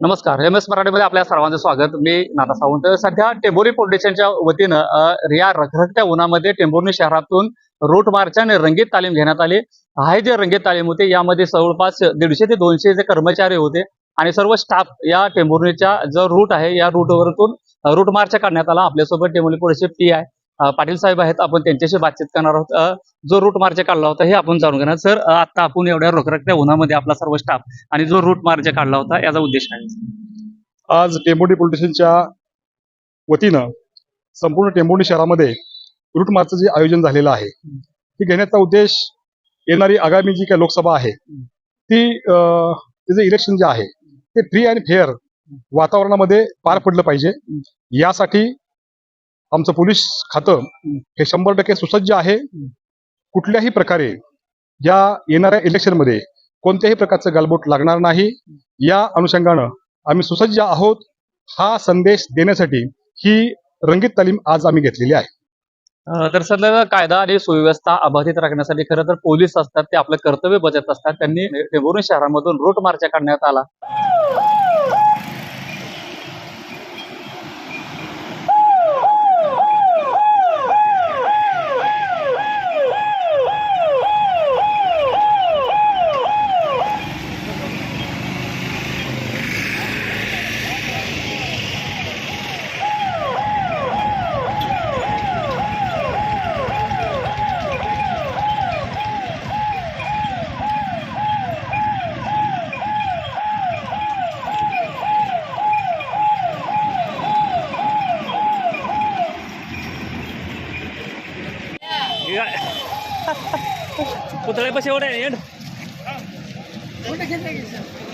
नमस्कार. M S मराठीमध्ये आपल्या सर्वांचं स्वागत. मी नाना सावंत. सध्या टेंभोरी फाउंडेशनच्या वतीनं या रखरखत्या उन्हामध्ये टेंभोर्णी शहरातून रूट मार्चाने रंगीत तालीम घेण्यात आली. हे जे रंगीत तालीम होते यामध्ये जवळपास दीडशे ते दोनशे जे कर्मचारी होते आणि सर्व स्टाफ या टेंभोर्णीच्या जो रूट आहे या रूटवरून रूट मार्च काढण्यात आला. आपल्यासोबत टेंभोर्णी पोलीसचे पी आय पाटील साहेब आहेत आपण त्यांच्याशी बातचीत करणार आहोत. जो रूट मार्च काढला होता हे आपण जाणून घेणार. सर आता आपण एवढ्या रोखरखत्या उन्हामध्ये आपला सर्व स्टाफ आणि जो रूट मार्च काढला होता याचा उद्देश आहे आज टेंबोर्णी पोलीस वतीनं संपूर्ण टेंबोर्णी शहरामध्ये रूट मार्चचं जे आयोजन झालेलं आहे ती घेण्याचा उद्देश येणारी आगामी जी काही लोकसभा आहे ती अं, त्याचं इलेक्शन जे आहे ते फ्री आणि फेअर वातावरणामध्ये पार पडलं पाहिजे. यासाठी आमचं पोलीस खातं हे शंभर टक्के सुसज्ज आहे. कुठल्याही प्रकारे या येणाऱ्या इलेक्शनमध्ये कोणत्याही प्रकारचं गालबोट लागणार नाही. या अनुषंगानं आम्ही सुसज्ज आहोत. हा संदेश देण्यासाठी ही रंगीत तालीम आज आम्ही घेतलेली आहे. तर सध्या कायदा आणि सुव्यवस्था अबाधित राखण्यासाठी खरं तर पोलीस असतात ते आपलं कर्तव्य बजावत असतात. त्यांनी शहरामधून रूट मार्च काढण्यात आला. Punta lang ba si Oren? Ayun. Punta lang ba?